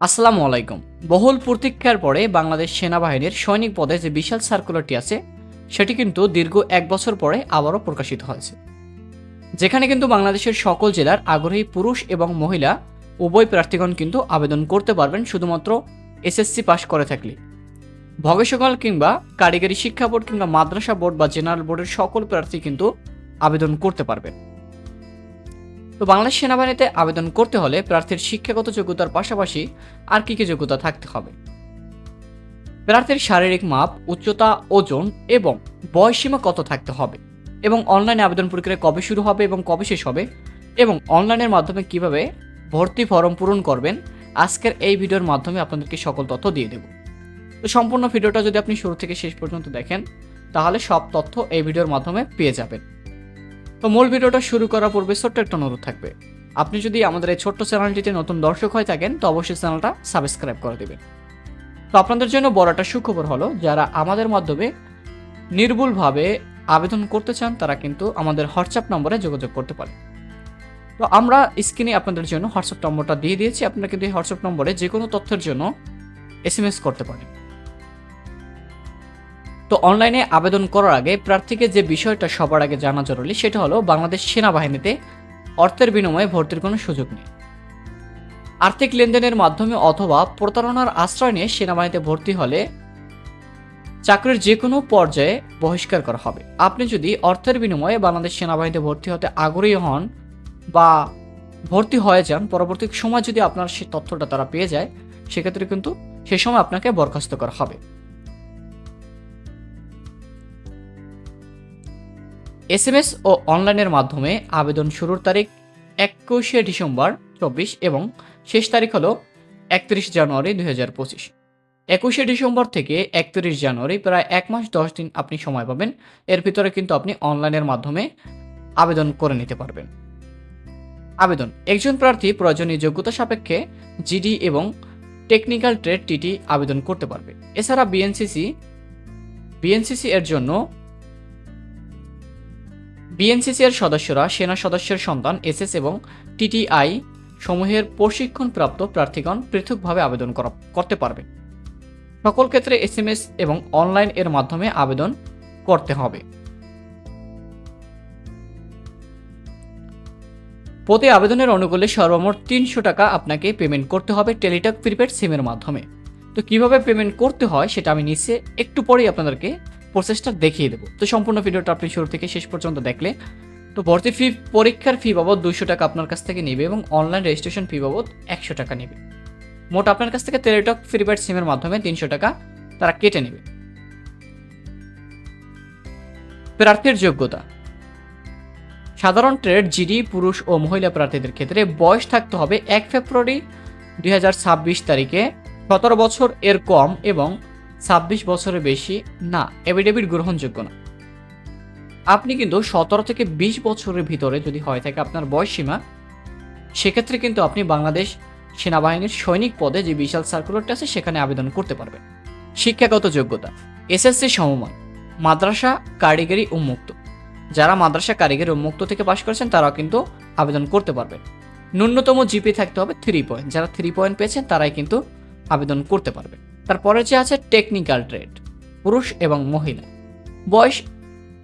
আসসালামু আলাইকুম। বহুল প্রতীক্ষার পরে বাংলাদেশ সেনাবাহিনীর সৈনিক পদে যে বিশাল সার্কুলারটি আছে, সেটি কিন্তু দীর্ঘ এক বছর পরে আবারও প্রকাশিত হয়েছে। যেখানে কিন্তু বাংলাদেশের সকল জেলার আগ্রহী পুরুষ এবং মহিলা, উভয় প্রার্থীগণ কিন্তু আবেদন করতে পারবেন শুধুমাত্র এসএসসি পাশ করে থাকলে। ভবেষকাল কিংবা কারিগরি শিক্ষা বোর্ড কিংবা মাদ্রাসা বোর্ড বা জেনারেল বোর্ডের সকল প্রার্থী কিন্তু আবেদন করতে পারবেন। তো বাংলাদেশ সেনাবাহিনীতে আবেদন করতে হলে প্রার্থীর শিক্ষাগত যোগ্যতার পাশাপাশি আর কি কি যোগ্যতা থাকতে হবে? প্রার্থীর শারীরিক মাপ, উচ্চতা, ওজন এবং বয়সীমা কত থাকতে হবে? এবং অনলাইনে আবেদন প্রক্রিয়া কবে শুরু হবে এবং কবে শেষ হবে? এবং অনলাইনের মাধ্যমে কীভাবে ভর্তি ফর্ম পূরণ করবেন? আজকের এই ভিডিওর মাধ্যমে আপনাদেরকে সকল তথ্য দিয়ে দেব। তো সম্পূর্ণ ভিডিওটা যদি আপনি শুরু থেকে শেষ পর্যন্ত দেখেন, তাহলে সব তথ্য এই ভিডিওর মাধ্যমে পেয়ে যাবেন। তো মূল ভিডিওটা শুরু করার পূর্বে ছোট্ট একটা অনুরোধ থাকবে। আপনি যদি আমাদের এই ছোট্ট চ্যানেলটিতে নতুন দর্শক হয়ে থাকেন, তো অবশ্যই চ্যানেলটা সাবস্ক্রাইব করে দেবেন। তো আপনাদের জন্য বড় একটা সুখবর হলো, যারা আমাদের মাধ্যমে নির্ভুলভাবে আবেদন করতে চান, তারা কিন্তু আমাদের হোয়াটসঅ্যাপ নম্বরে যোগাযোগ করতে পারে তো আমরা স্ক্রিনে আপনাদের জন্য হোয়াটসঅ্যাপ নম্বরটা দিয়ে দিয়েছি, আপনারা কিন্তু এই হোয়াটসঅ্যাপ নম্বরে যে কোনো তথ্যের জন্য এস করতে পারেন। তো অনলাইনে আবেদন করার আগে প্রার্থীকে যে বিষয়টা সবার আগে জানা জরুরি, সেটা হলো বাংলাদেশ সেনাবাহিনীতে অর্থের বিনিময়ে ভর্তির কোনো সুযোগ নেই। আর্থিক লেনদেনের মাধ্যমে অথবা প্রতারণার আশ্রয় নিয়ে সেনাবাহিনীতে ভর্তি হলে চাকরির যে কোনো পর্যায়ে বহিষ্কার করা হবে। আপনি যদি অর্থের বিনিময়ে বাংলাদেশ সেনাবাহিনীতে ভর্তি হতে আগ্রহী হন বা ভর্তি হয়ে যান, পরবর্তী সময় যদি আপনার সেই তথ্যটা তারা পেয়ে যায়, সেক্ষেত্রে কিন্তু সে সময় আপনাকে বরখাস্ত করা হবে। এসএমএস ও অনলাইনের মাধ্যমে আবেদন শুরুর তারিখ একুশে ডিসেম্বর চব্বিশ এবং শেষ তারিখ হলো একত্রিশ জানুয়ারি দুই হাজার পঁচিশ। একুশে ডিসেম্বর থেকে একত্রিশ জানুয়ারি প্রায় এক মাস দশ দিন আপনি সময় পাবেন। এর ভিতরে কিন্তু আপনি অনলাইনের মাধ্যমে আবেদন করে নিতে পারবেন। আবেদন। একজন প্রার্থী প্রয়োজনীয় যোগ্যতা সাপেক্ষে জিডি এবং টেকনিক্যাল ট্রেড টিটি আবেদন করতে পারবে। এছাড়া বিএনসিসি বিএনসিসি এর জন্য বিএনসিসি এর সদস্যরা সেনা সদস্যের সন্তান, এসএস এবং টিটিআই সমূহের প্রশিক্ষণপ্রাপ্ত প্রার্থীগণ পৃথকভাবে আবেদন করা- করতে পারবে। সকল ক্ষেত্রে এসএমএস এবং অনলাইন এর মাধ্যমে আবেদন করতে হবে। প্রতি আবেদনের অনুকূলে সর্বমোট তিনশো টাকা আপনাকে পেমেন্ট করতে হবে টেলিটক প্রিপেড সিমের মাধ্যমে। তো কীভাবে পেমেন্ট করতে হয় সেটা আমি নিচে একটু পরেই আপনাদেরকে প্রসেসটা দেখিয়ে দেবো। তো সম্পূর্ণ ভিডিওটা আপনি শুরু থেকে শেষ পর্যন্ত দেখলে। তো ভর্তি ফি, পরীক্ষার ফি বাবদ দুশো টাকা আপনার কাছ থেকে নেবে এবং অনলাইন রেজিস্ট্রেশন ফি বাবদ একশো টাকা নেবে। মোট আপনার কাছ থেকে টেলিটক প্রিপেড সিমের মাধ্যমে তিনশো টাকা তারা কেটে নেবে। প্রার্থীর যোগ্যতা। সাধারণ ট্রেড জিডি পুরুষ ও মহিলা প্রার্থীদের ক্ষেত্রে বয়স থাকতে হবে এক ফেব্রুয়ারি দুই হাজার ছাব্বিশ তারিখে। সতেরো বছর এর কম এবং ছাব্বিশ বছরের বেশি না এভিডেভিট গ্রহণযোগ্য না। আপনি কিন্তু সতেরো থেকে বিশ বছরের ভিতরে যদি হয় থাকে আপনার বয়স সীমা, সেক্ষেত্রে কিন্তু আপনি বাংলাদেশ সেনাবাহিনীর সৈনিক পদে যে বিশাল সার্কুলারটা আছে সেখানে আবেদন করতে পারবেন। শিক্ষাগত যোগ্যতা, এসএসসি সমমান, মাদ্রাসা কারিগরি উন্মুক্ত। যারা মাদ্রাসা কারিগরি উন্মুক্ত থেকে পাশ করেছেন তারাও কিন্তু আবেদন করতে পারবেন। ন্যূনতম জিপি থাকতে হবে থ্রি পয়েন্ট যারা থ্রি পয়েন্ট পেয়েছেন তারাই কিন্তু আবেদন করতে পারবে তারপরে যে আছে টেকনিক্যাল ট্রেড পুরুষ এবং মহিলা। বয়স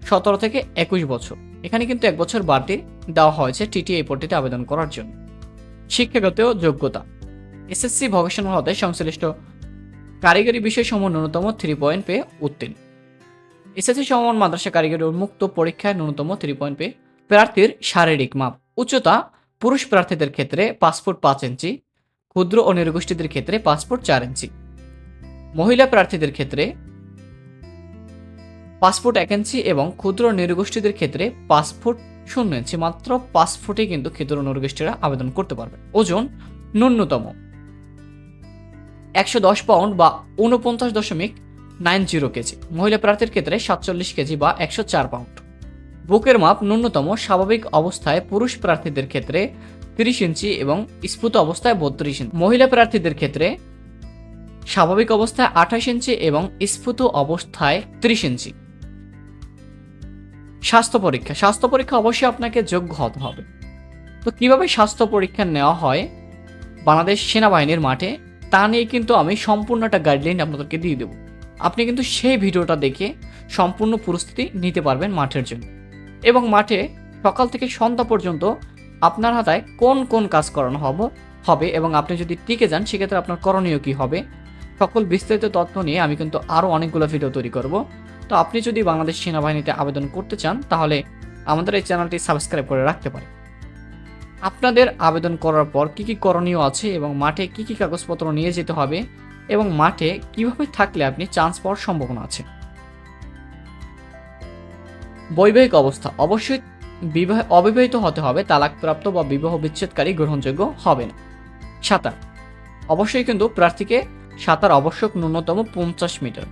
সতেরো থেকে একুশ বছর। এখানে কিন্তু এক বছর বাড়তি দেওয়া হয়েছে টিটি এই পদটিতে আবেদন করার জন্য। শিক্ষাগত যোগ্যতা। এসএসসি ভকেশনাল হতে সংশ্লিষ্ট কারিগরি বিষয় বিষয়সমূহ ন্যূনতম থ্রি পয়েন্ট পেয়ে উত্তীর্ণ। এসএসসি সমান মাদ্রাসা কারিগরি উন্মুক্ত পরীক্ষায় ন্যূনতম থ্রি পয়েন্ট পেয়ে প্রার্থীর শারীরিক মাপ। উচ্চতা, পুরুষ প্রার্থীদের ক্ষেত্রে পাসপোর্ট পাঁচ ইঞ্চি, ক্ষুদ্র ও নিরগোষ্ঠীদের ক্ষেত্রে পাসপোর্ট চার ইঞ্চি। মহিলা প্রার্থীদের ক্ষেত্রে পাসপোর্ট এক এবং ক্ষুদ্র নিরগোষ্ঠীদের ক্ষেত্রে পাসপোর্ট শূন্য ইঞ্চি, মাত্র পাসপোর্টে কিন্তু ক্ষুদ্র নিরগোষ্ঠীরা আবেদন করতে পারবে। ওজন ন্যূনতম একশো দশ পাউন্ড বা উনপঞ্চাশ দশমিক নাইন জিরো কেজি। মহিলা প্রার্থীর ক্ষেত্রে সাতচল্লিশ কেজি বা একশো চার পাউন্ড। বুকের মাপ ন্যূনতম স্বাভাবিক অবস্থায় পুরুষ প্রার্থীদের ক্ষেত্রে তিরিশ ইঞ্চি এবং স্ফুত অবস্থায় বত্রিশ ইঞ্চি। মহিলা প্রার্থীদের ক্ষেত্রে স্বাভাবিক অবস্থায় আঠাশ ইঞ্চি এবং স্ফুত অবস্থায় ত্রিশ ইঞ্চি। স্বাস্থ্য পরীক্ষা। স্বাস্থ্য পরীক্ষা অবশ্যই আপনাকে যোগ্য হতে হবে। তো কীভাবে স্বাস্থ্য পরীক্ষা নেওয়া হয় বাংলাদেশ সেনাবাহিনীর মাঠে, তা নিয়ে কিন্তু আমি সম্পূর্ণ একটা গাইডলাইন আপনাদেরকে দিয়ে দেবো। আপনি কিন্তু সেই ভিডিওটা দেখে সম্পূর্ণ পরিস্থিতি নিতে পারবেন মাঠের জন্য। এবং মাঠে সকাল থেকে সন্ধ্যা পর্যন্ত আপনার হাতায় কোন কোন কাজ করানো হবে হবে এবং আপনি যদি টিকে যান, সেক্ষেত্রে আপনার করণীয় কী হবে সকল বিস্তারিত তথ্য নিয়ে আমি কিন্তু আরও অনেকগুলো ভিডিও তৈরি করব। তো আপনি যদি বাংলাদেশ সেনাবাহিনীতে আবেদন করতে চান, তাহলে আমাদের এই চ্যানেলটি সাবস্ক্রাইব করে রাখতে পারেন। আপনাদের আবেদন করার পর কি কি করণীয় আছে এবং মাঠে কি কি কাগজপত্র নিয়ে যেতে হবে এবং মাঠে কীভাবে থাকলে আপনি চান্স পাওয়ার সম্ভাবনা আছে? বৈবাহিক অবস্থা, অবশ্যই বিবাহ, অবিবাহিত হতে হবে, তালাকপ্রাপ্ত বা বিবাহ বিচ্ছেদকারী গ্রহণযোগ্য হবে না। সাঁতার, অবশ্যই কিন্তু প্রার্থীকে সাঁতার আবশ্যক ন্যূনতম পঞ্চাশ মিটার।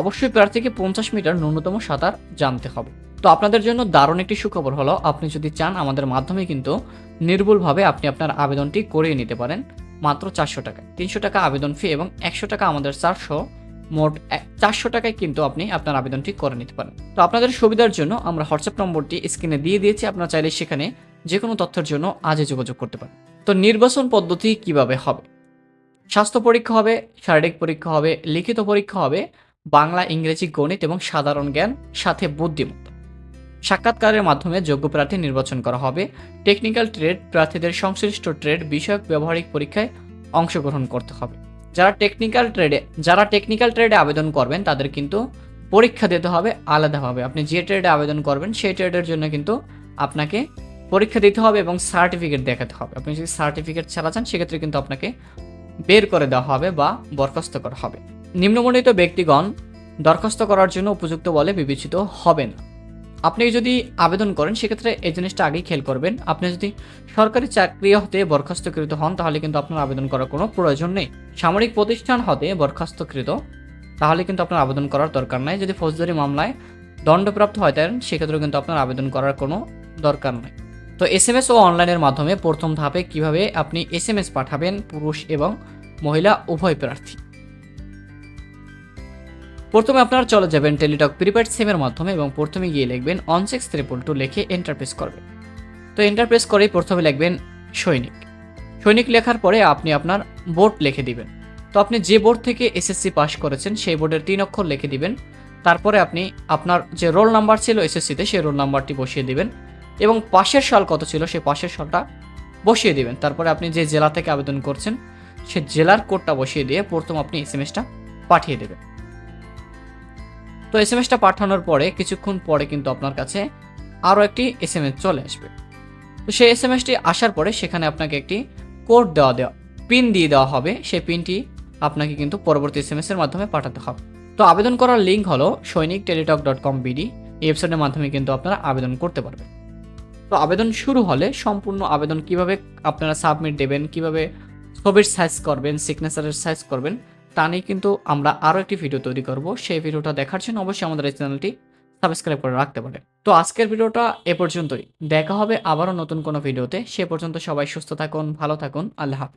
অবশ্যই প্রার্থীকে পঞ্চাশ মিটার ন্যূনতম সাঁতার জানতে হবে। তো আপনাদের জন্য দারুণ একটি সুখবর হলো, আপনি যদি চান আমাদের মাধ্যমে কিন্তু নির্ভুলভাবে আপনি আপনার আবেদনটি করিয়ে নিতে পারেন, মাত্র চারশো টাকা তিনশো টাকা আবেদন ফি এবং একশো টাকা আমাদের চারশো মোট চারশো টাকায় কিন্তু আপনি আপনার আবেদনটি করে নিতে পারেন। তো আপনাদের সুবিধার জন্য আমরা হোয়াটসঅ্যাপ নম্বরটি স্ক্রিনে দিয়ে দিয়েছি, আপনারা চাইলে সেখানে যে কোনো তথ্যের জন্য আজই যোগাযোগ করতে পারেন। তো নির্বাচন পদ্ধতি কীভাবে হবে? স্বাস্থ্য পরীক্ষা হবে, শারীরিক পরীক্ষা হবে, লিখিত পরীক্ষা হবে, বাংলা, ইংরেজি, গণিত এবং সাধারণ জ্ঞান, সাথে বুদ্ধিমত্তা। সাক্ষাৎকারের মাধ্যমে যোগ্য প্রার্থী নির্বাচন করা হবে। টেকনিক্যাল ট্রেড প্রার্থীদের সংশ্লিষ্ট ট্রেড বিষয়ক ব্যবহারিক পরীক্ষায় অংশগ্রহণ করতে হবে। যারা টেকনিক্যাল ট্রেডে, যারা টেকনিক্যাল ট্রেডে আবেদন করবেন, তাদের কিন্তু পরীক্ষা দিতে হবে আলাদাভাবে। আপনি যে ট্রেডে আবেদন করবেন, সেই ট্রেডের জন্য কিন্তু আপনাকে পরীক্ষা দিতে হবে এবং সার্টিফিকেট দেখাতে হবে। আপনি যদি সার্টিফিকেট ছাড়া চান, সেক্ষেত্রে কিন্তু আপনাকে বের করে দেওয়া হবে বা বরখাস্ত করা হবে। নিম্নমণ্ডিত ব্যক্তিগণ দরখাস্ত করার জন্য উপযুক্ত বলে বিবেচিত হবে না। আপনি যদি আবেদন করেন, সেক্ষেত্রে এই জিনিসটা আগেই খেয়াল করবেন। আপনি যদি সরকারি চাকরি হতে বরখাস্তকৃত হন, তাহলে কিন্তু আপনার আবেদন করার কোনো প্রয়োজন নেই। সামরিক প্রতিষ্ঠান হতে বরখাস্তকৃত, তাহলে কিন্তু আপনার আবেদন করার দরকার নাই। যদি ফৌজদারি মামলায় দণ্ডপ্রাপ্ত হয় তাই সেক্ষেত্রেও কিন্তু আপনার আবেদন করার কোনো দরকার নাই। তো এস এম এস ও অনলাইনের মাধ্যমে প্রথম ধাপে কীভাবে আপনি এস এম এস পাঠাবেন পুরুষ এবং মহিলা, উভয় প্রার্থী। প্রথমে আপনারা চলে যাবেন টেলিটক প্রিপেড সিমের মাধ্যমে এবং প্রথমে গিয়ে লিখবেন অন সিক্স ত্রিপল টু লিখে এন্টারপ্রেস করবেন। তো এন্টারপ্রেস করেই প্রথমে লিখবেন সৈনিক। সৈনিক লেখার পরে আপনি আপনার বোর্ড লিখে দিবেন। তো আপনি যে বোর্ড থেকে এসএসসি পাস করেছেন, সেই বোর্ডের তিন অক্ষর লিখে দিবেন। তারপরে আপনি আপনার যে রোল নাম্বার ছিল এসএসসিতে সেই রোল নাম্বারটি বসিয়ে দিবেন। এবং পাশের সাল কত ছিল? সেই পাশের সালটা বসিয়ে দেবেন। তারপরে আপনি যে জেলা থেকে আবেদন করছেন, সে জেলার কোডটা বসিয়ে দিয়ে প্রথম আপনি এস পাঠিয়ে দেবেন। তো এস পাঠানোর পরে, কিছুক্ষণ পরে কিন্তু আপনার কাছে আরও একটি এস এম এস চলে আসবে। তো সেই এস এম এসটি আসার পরে সেখানে আপনাকে একটি কোড দেওয়া দেওয়া পিন দিয়ে দেওয়া হবে। সেই পিনটি আপনাকে কিন্তু পরবর্তী এস এম এর মাধ্যমে পাঠাতে হবে। তো আবেদন করার লিঙ্ক হলো সৈনিক টেলিটক ডট কম বিডি। এই ওয়েবসাইটের মাধ্যমে কিন্তু আপনারা আবেদন করতে পারবেন। আবেদন শুরু হলে সম্পূর্ণ আবেদন কীভাবে আপনারা সাবমিট দেবেন, কীভাবে ছবির সাইজ করবেন সিগনেচারের সাইজ করবেন, তা নিয়ে কিন্তু আমরা আরও একটি ভিডিও তৈরি করব। সেই ভিডিওটা দেখার জন্য অবশ্যই আমাদের এই চ্যানেলটি সাবস্ক্রাইব করে রাখতে পারে তো আজকের ভিডিওটা এ পর্যন্তই। দেখা হবে আবারও নতুন কোনো ভিডিওতে সে পর্যন্ত সবাই সুস্থ থাকুন, ভালো থাকুন। আল্লাহ হাফিজ।